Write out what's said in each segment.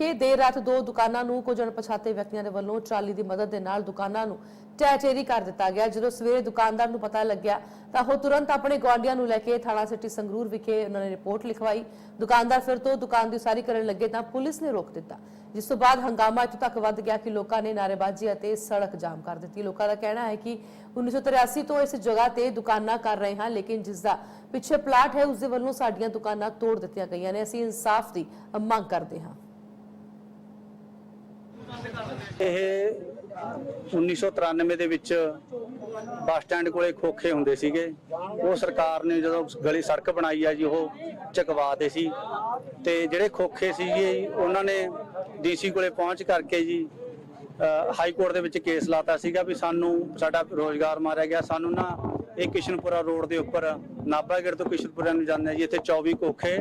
ਵਿਖੇ ਦੇਰ ਰਾਤ ਦੋ ਦੁਕਾਨਾਂ ਨੂੰ ਕੁਝ ਅਣਪਛਾਤੇ ਵਿਅਕਤੀਆਂ ਦੇ ਵੱਲੋਂ ਟਰਾਲੀ ਦੀ ਮਦਦ ਦੇ ਨਾਲ ਦੁਕਾਨਾਂ ਨੂੰ ਟੈਚੇਰੀ ਕਰ ਦਿੱਤਾ ਗਿਆ। ਜਦੋਂ ਸਵੇਰੇ ਦੁਕਾਨਦਾਰ ਨੂੰ ਪਤਾ ਲੱਗਿਆ ਤਾਂ ਉਹ ਤੁਰੰਤ ਆਪਣੇ ਗੁਆਂਢੀਆਂ ਨੂੰ ਲੈ ਕੇ ਥਾਣਾ ਸਿਟੀ ਸੰਗਰੂਰ ਵਿਖੇ ਉਹਨਾਂ ਨੇ ਰਿਪੋਰਟ ਲਿਖਵਾਈ। ਦੁਕਾਨਦਾਰ ਫਿਰ ਤੋਂ ਦੁਕਾਨ ਦੀ ਉਸਾਰੀ ਕਰਨ ਲੱਗੇ ਤਾਂ ਪੁਲਿਸ ਨੇ ਰੋਕ ਦਿੱਤਾ। ਜਿਸ ਤੋਂ ਬਾਅਦ ਹੰਗਾਮਾ ਇੱਥੋਂ ਤੱਕ ਵੱਧ ਗਿਆ ਕਿ ਲੋਕਾਂ ਨੇ ਨਾਅਰੇਬਾਜ਼ੀ ਅਤੇ ਸੜਕ ਜਾਮ ਕਰ ਦਿੱਤੀ। ਲੋਕਾਂ ਦਾ ਕਹਿਣਾ ਹੈ ਕਿ 1983 ਤੋਂ ਇਸ ਜਗ੍ਹਾ ਤੇ ਦੁਕਾਨਾਂ ਕਰ ਰਹੇ ਹਾਂ, ਲੇਕਿਨ ਜਿਸ ਦਾ ਪਿੱਛੇ ਪਲਾਟ ਹੈ, ਉਸ ਦੇ ਵੱਲੋਂ ਸਾਡੀਆਂ ਦੁਕਾਨਾਂ ਤੋੜ ਦਿੱਤੀਆਂ ਗਈਆਂ ਨੇ। ਅਸੀਂ ਇਨਸਾਫ ਦੀ ਮੰਗ ਕਰਦੇ ਹਾਂ। ਇਹ 1993 ਦੇ ਵਿੱਚ ਬੱਸ ਸਟੈਂਡ ਕੋਲੇ ਖੋਖੇ ਹੁੰਦੇ ਸੀਗੇ। ਉਹ ਸਰਕਾਰ ਨੇ ਜਦੋਂ ਗਲੀ ਸੜਕ ਬਣਾਈ ਆ ਜੀ ਉਹ ਚਕਵਾਤੇ ਸੀ। ਤੇ ਜਿਹੜੇ ਖੋਖੇ ਸੀਗੇ ਜੀ, ਉਹਨਾਂ ਨੇ ਡੀਸੀ ਕੋਲੇ ਪਹੁੰਚ ਕਰਕੇ ਜੀ ਹਾਈ ਕੋਰਟ ਦੇ ਵਿੱਚ ਕੇਸ ਲਾਤਾ ਸੀਗਾ ਵੀ ਸਾਨੂੰ ਸਾਡਾ ਰੋਜ਼ਗਾਰ ਮਾਰਿਆ ਗਿਆ। ਸਾਨੂੰ ਨਾ ਇਹ ਕਿਸ਼ਨਪੁਰਾ ਰੋਡ ਦੇ ਉੱਪਰ ਨਾਭਾਗੜ ਤੋਂ ਕਿਸ਼ਨਪੁਰਾ ਨੂੰ ਜਾਂਦੇ ਆ ਜੀ ਇੱਥੇ 24 ਖੋਖੇ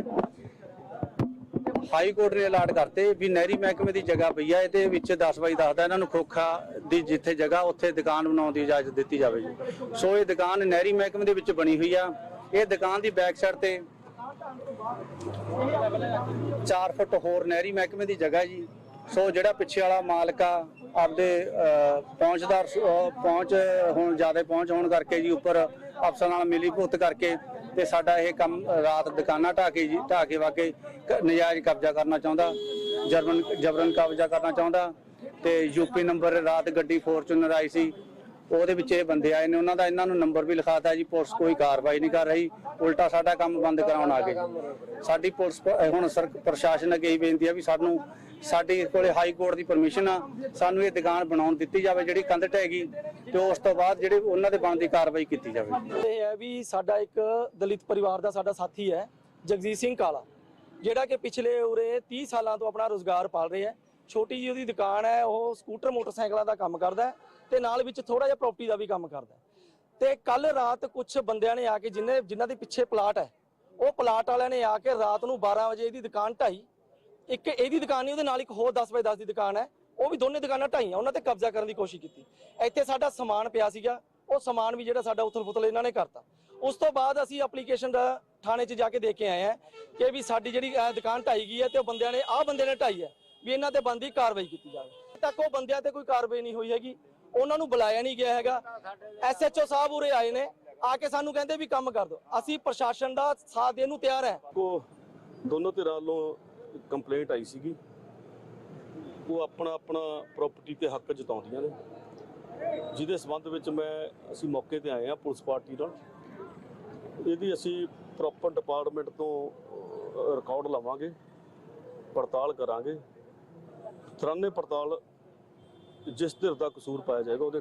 ਹਾਈ ਕੋਰਟ ਨੇ ਅਲਾਟ ਕਰਤੇ ਵੀ ਨਹਿਰੀ ਮਹਿਕਮੇ ਦੀ ਜਗ੍ਹਾ ਪਈ ਆ, ਇਹਦੇ ਵਿੱਚ 10 ਬਾਈ ਦੱਸਦਾ ਇਹਨਾਂ ਨੂੰ ਖੋਖਾ ਦੀ ਜਿੱਥੇ ਜਗ੍ਹਾ, ਉੱਥੇ ਦੁਕਾਨ ਬਣਾਉਣ ਦੀ ਇਜਾਜ਼ਤ ਦਿੱਤੀ ਜਾਵੇ ਜੀ। ਸੋ ਇਹ ਦੁਕਾਨ ਨਹਿਰੀ ਮਹਿਕਮੇ ਦੇ ਵਿੱਚ ਬਣੀ ਹੋਈ ਆ। ਇਹ ਦੁਕਾਨ ਦੀ ਬੈਕ ਸਾਈਡ ਤੇ 4 ਫੁੱਟ ਹੋਰ ਨਹਿਰੀ ਮਹਿਕਮੇ ਦੀ ਜਗ੍ਹਾ ਜੀ। ਸੋ ਜਿਹੜਾ ਪਿੱਛੇ ਵਾਲਾ ਮਾਲਕ ਆ, ਆਪਦੇ ਪਹੁੰਚਦਾਰ ਪਹੁੰਚ, ਹੁਣ ਜ਼ਿਆਦਾ ਪਹੁੰਚ ਹੋਣ ਕਰਕੇ ਜੀ, ਉੱਪਰ ਅਫਸਰਾਂ ਨਾਲ ਮਿਲੀ ਭੁਗਤ ਕਰਕੇ ਤੇ ਸਾਡਾ ਇਹ ਕੰਮ ਰਾਤ ਦੁਕਾਨਾਂ ਢਾਹ ਕੇ ਜੀ, ਢਾਹ ਕੇ ਵਾਕੇ ਕ- ਨਜਾਇਜ਼ ਕਬਜ਼ਾ ਕਰਨਾ ਚਾਹੁੰਦਾ, ਜਰਮਨ, ਜਬਰਨ ਕਬਜ਼ਾ ਕਰਨਾ ਚਾਹੁੰਦਾ ਤੇ ਯੂਪੀ ਨੰਬਰ ਰਾਤ ਗੱਡੀ ਫੋਰਚੂਨਰ ਆਈ ਸੀ ਉਹਦੇ ਵਿੱਚ ਇਹ ਬੰਦੇ ਆਏ ਨੇ, ਉਹਨਾਂ ਦਾ ਇਹਨਾਂ ਨੂੰ ਨੰਬਰ ਵੀ ਲਿਖਾਤਾ ਜੀ, ਪੁਲਿਸ ਕੋਈ ਕਾਰਵਾਈ ਨਹੀਂ ਕਰ ਰਹੀ, ਉਲਟਾ ਸਾਡਾ ਕੰਮ ਬੰਦ ਕਰਾਉਣ ਆ ਗਏ ਸਾਡੀ ਪੁਲਿਸ ਹੁਣ ਸਰ, ਪ੍ਰਸ਼ਾਸਨ ਅੱਗੇ ਹੀ ਬੇਨਤੀ ਆ ਵੀ ਸਾਨੂੰ, ਸਾਡੇ ਕੋਲੇ ਹਾਈ ਕੋਰਟ ਦੀ ਪਰਮਿਸ਼ਨ ਆ, ਸਾਨੂੰ ਇਹ ਦੁਕਾਨ ਬਣਾਉਣ ਦਿੱਤੀ ਜਾਵੇ ਜਿਹੜੀ ਕੰਧ ਢਹਿਗੀ ਤੇ ਉਸ ਤੋਂ ਬਾਅਦ ਜਿਹੜੇ ਉਹਨਾਂ ਦੇ ਬਣਦੀ ਕਾਰਵਾਈ ਕੀਤੀ ਜਾਵੇ। ਇਹ ਹੈ ਵੀ ਸਾਡਾ ਇੱਕ ਦਲਿਤ ਪਰਿਵਾਰ ਦਾ ਸਾਡਾ ਸਾਥੀ ਹੈ, ਜਗਜੀਤ ਸਿੰਘ ਕਾਲਾ, ਜਿਹੜਾ ਕਿ ਪਿਛਲੇ ਉਰੇ 30 ਸਾਲਾਂ ਤੋਂ ਆਪਣਾ ਰੋਜ਼ਗਾਰ ਪਾਲ ਰਿਹਾ ਹੈ। ਛੋਟੀ ਜਿਹੀ ਉਹਦੀ ਦੁਕਾਨ ਹੈ, ਉਹ ਸਕੂਟਰ ਮੋਟਰਸਾਈਕਲਾਂ ਦਾ ਕੰਮ ਕਰਦਾ ਹੈ ਤੇ ਨਾਲ ਵਿੱਚ ਥੋੜਾ ਜਿਹਾ ਪ੍ਰਾਪਰਟੀ ਦਾ ਵੀ ਕੰਮ ਕਰਦਾ ਹੈ। ਤੇ ਕੱਲ ਰਾਤ ਕੁਝ ਬੰਦਿਆਂ ਨੇ ਆ ਕੇ ਜਿਨ੍ਹਾਂ ਜਿਨ੍ਹਾਂ ਦੇ ਪਿੱਛੇ ਪਲਾਟ ਹੈ, ਉਹ ਪਲਾਟ ਵਾਲਿਆਂ ਨੇ ਆ ਕੇ ਰਾਤ ਨੂੰ 12 ਵਜੇ ਇਹਦੀ ਦੁਕਾਨ ਢਾਈ। ਇੱਕ ਇਹਦੀ ਦੁਕਾਨ ਨਹੀਂ, ਉਹਦੇ ਨਾਲ ਇੱਕ ਹੋਰ 10 ਬਾਏ 10 ਦੀ ਦੁਕਾਨ ਹੈ। ਉਹ ਵੀ ਦੋਨੇ ਦੁਕਾਨਾਂ ਢਾਈਆਂ, ਉਹਨਾਂ ਤੇ ਕਬਜ਼ਾ ਕਰਨ ਦੀ ਕੋਸ਼ਿਸ਼ ਕੀਤੀ। ਇੱਥੇ ਸਾਡਾ ਸਮਾਨ ਪਿਆ ਸੀਗਾ, ਉਹ ਸਮਾਨ ਵੀ ਜਿਹੜਾ ਸਾਡਾ ਉਥਲ-ਫੁਥਲ ਇਹਨਾਂ ਨੇ ਕਰਤਾ। ਉਸ ਤੋਂ ਬਾਅਦ ਅਸੀਂ ਐਪਲੀਕੇਸ਼ਨ ਦਾ ਥਾਣੇ 'ਚ ਜਾ ਕੇ ਦੇ ਕੇ ਆਏ ਆ ਕਿ ਵੀ ਸਾਡੀ ਜਿਹੜੀ ਦੁਕਾਨ ਢਾਈ ਗਈ ਹੈ ਤੇ ਉਹ ਬੰਦਿਆਂ ਨੇ, ਆਹ ਬੰਦੇ ਨੇ ਢਾਈ ਹੈ। ਵੀ ਇਹਨਾਂ ਤੇ ਬੰਦੀ ਕਾਰਵਾਈ ਕੀਤੀ ਜਾਵੇ। ਅਜੇ ਤੱਕ ਉਹ ਬੰਦਿਆਂ ਤੇ ਕੋਈ ਕਾਰਵਾਈ ਨਹੀਂ ਹੋਈ ਹੈਗੀ। ਉਹਨਾਂ ਨੂੰ ਬੁਲਾਇਆ ਨਹੀਂ ਗਿਆ ਹੈਗਾ। ਐਸਐਚਓ ਸਾਹਿਬ ਉਰੇ ਆਏ ਨੇ। ਆ ਕੇ ਸਾਨੂੰ ਕਹਿੰਦੇ ਵੀ ਕੰਮ ਕਰ ਦਿਓ ਅਸੀਂ ਪ੍ਰਸ਼ਾਸਨ ਦਾ ਸਾਥ ਦੇਣ ਨੂੰ ਤਿਆਰ ਹੈ। ਕੋ ਦੋਨੋਂ ਧਿਰਾਂ ਵੱਲੋਂ ਕੰਪਲੇਂਟ ਆਈ ਸੀਗੀ। ਉਹ ਆਪਣਾ ਆਪਣਾ ਪ੍ਰਾਪਰਟੀ ਤੇ ਹੱਕ ਜਤਾਉਂਦੀਆਂ ਨੇ। ਜਿਹਦੇ ਸਬੰਧ ਵਿੱਚ ਮੈਂ ਅਸੀਂ ਮੌਕੇ ਤੇ ਆਏ ਆ ਪੁਲਿਸ ਪਾਰਟੀ ਨਾਲ। ਇਹਦੀ ਅਸੀਂ ਪ੍ਰੋਪਰ ਡਿਪਾਰਟਮੈਂਟ ਤੋਂ ਰਿਕਾਰਡ ਲਵਾਂਗੇ। ਪੜਤਾਲ ਕਰਾਂਗੇ। ਤਰਾਨੇ ਪੜਤਾਲ ਜਿਸ ਧਿਰ ਦਾ ਕਸੂਰ ਪਾਇਆ ਜਾਏਗਾ ਉਹਦੇ